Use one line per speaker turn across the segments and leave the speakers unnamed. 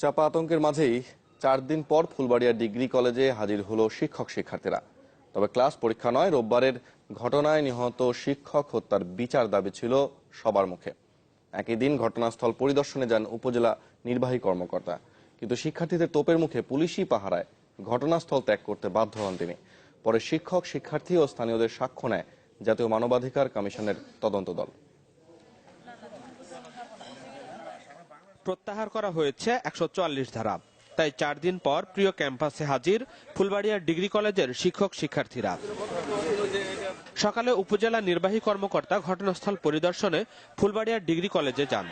চাপা আতঙ্কের মাঝেই চার দিন পর ফুলবাড়িয়া ডিগ্রি কলেজে হাজির হলো শিক্ষক শিক্ষার্থীরা। তবে ক্লাস পরীক্ষা নয়, রোববারের ঘটনায় নিহত শিক্ষক হত্যার বিচার দাবি ছিল সবার মুখে। একই দিন ঘটনাস্থল পরিদর্শনে যান উপজেলা নির্বাহী কর্মকর্তা। কিন্তু শিক্ষার্থীদের তোপের মুখে পুলিশি পাহারায় ঘটনাস্থল ত্যাগ করতে বাধ্য হন তিনি। পরে শিক্ষক, শিক্ষার্থী ও স্থানীয়দের সাক্ষ্য নেয় জাতীয় মানবাধিকার কমিশনের তদন্ত দল
প্রত্যাহার করা হয়েছে একশো চল্লিশ ধারা। তাই চার দিন পর প্রিয় ক্যাম্পাসে হাজির ফুলবাড়িয়া ডিগ্রি কলেজের শিক্ষক শিক্ষার্থীরা। সকালে উপজেলা নির্বাহী কর্মকর্তা ঘটনাস্থল পরিদর্শনে ফুলবাড়িয়া ডিগ্রি কলেজে যান।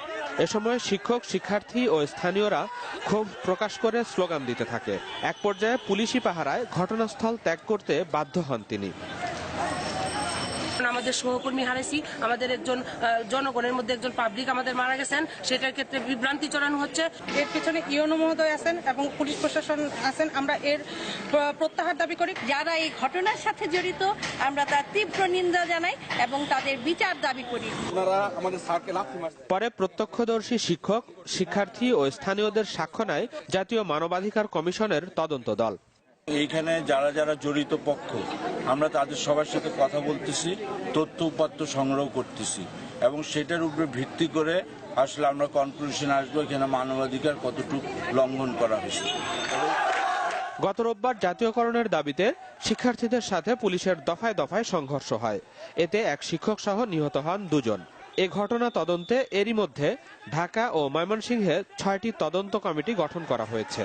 এ সময় শিক্ষক, শিক্ষার্থী ও স্থানীয়রা ক্ষোভ প্রকাশ করে স্লোগান দিতে থাকে। এক পর্যায়ে পুলিশি পাহারায় ঘটনাস্থল ত্যাগ করতে বাধ্য হন তিনি।
আমাদের সহকর্মী হারাইছি। আমাদের একজন জনগণের মধ্যে একজন পাবলিক আমাদের মারা গেছেন। সেটার ক্ষেত্রে বিভ্রান্তি চড়ানো হচ্ছে।
এর পিছনে ইউনো মহোদয় আছেন এবং পুলিশ প্রশাসন আছেন। আমরা এর প্রত্যাহার দাবি করি।
যারা এই ঘটনার সাথে জড়িত আমরা তার তীব্র নিন্দা জানাই এবং তাদের বিচার দাবি করি।
পরে প্রত্যক্ষদর্শী শিক্ষক শিক্ষার্থী ও স্থানীয়দের সাক্ষ্য নেয় জাতীয় মানবাধিকার কমিশনের তদন্ত দল।
এইখানে যারা যারা জড়িত পক্ষ, আমরা তাদের সবার সাথে কথা বলতেছি, তথ্য উপাত্ত সংগ্রহ করতেছি। এবং সেটার উপরে ভিত্তি করে আসলে আমরা কনক্লুশন আসব এখানে মানবাধিকার কতটুকু লঙ্ঘন করা হয়েছে।
গত রোববার জাতীয়করণের দাবিতে শিক্ষার্থীদের সাথে পুলিশের দফায় দফায় সংঘর্ষ হয়। এতে এক শিক্ষক সহ নিহত হন দুজন। এ ঘটনা তদন্তে এরই মধ্যে ঢাকা ও ময়মনসিংহে ছয়টি তদন্ত কমিটি গঠন করা হয়েছে।